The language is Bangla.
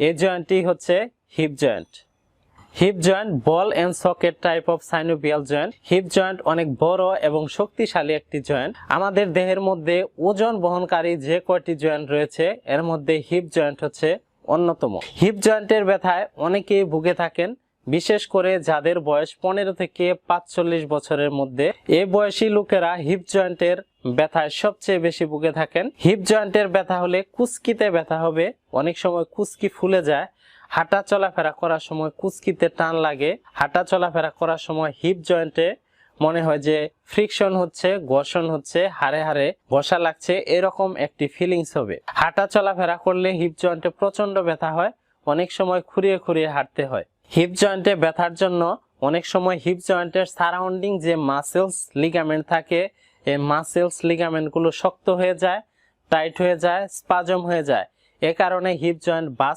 এই জয়েন্টটি হচ্ছে hip joint. Hip joint ball and socket type of synovial joint. Hip joint অনেক বড় এবং শক্তিশালী একটি জয়েন্ট। আমাদের দেহের মধ্যে ওজন বহনকারী যে কয়টি জয়েন্ট রয়েছে, এর মধ্যে হিপ জয়েন্ট হচ্ছে অন্যতম। হিপ জয়েন্টের ব্যথায় অনেকেই ভুগে থাকেন বিশেষ করে যাদের বয়স পনেরো থেকে পাঁচচল্লিশ বছরের মধ্যে, এ বয়সী লোকেরা হিপ জয়েন্টের ব্যথায় সবচেয়ে বেশি ভুগে থাকেন। হিপ জয়েন্টের ব্যথা হলে কুস্কিতে ব্যথা হবে, অনেক সময় কুস্কি ফুলে যায়। হাঁটা চলাফেরা করার সময় কুস্কিতে টান লাগে। হাঁটা চলাফেরা করার সময় হিপ জয়েন্টে মনে হয় যে ফ্রিকশন হচ্ছে, ঘর্ষণ হচ্ছে, হাড়ে হাড়ে বসা লাগছে, এরকম একটি ফিলিংস হবে। হাঁটা চলাফেরা করলে হিপ জয়েন্টে প্রচণ্ড ব্যথা হয়, অনেক সময় খুঁড়িয়ে খুঁড়িয়ে হাঁটতে হয়। হিপ জয়েন্টে ব্যথার জন্য অনেক সময় হিপ জয়েন্টের সারাউন্ডিং যে মাসেলস লিগামেন্ট থাকে, এই মাসেলস লিগামেন্টগুলো শক্ত হয়ে যায় টাইট হয়ে যায় স্পাজম হয়ে যায়। এ কারণে হিপ জয়েন্ট বাস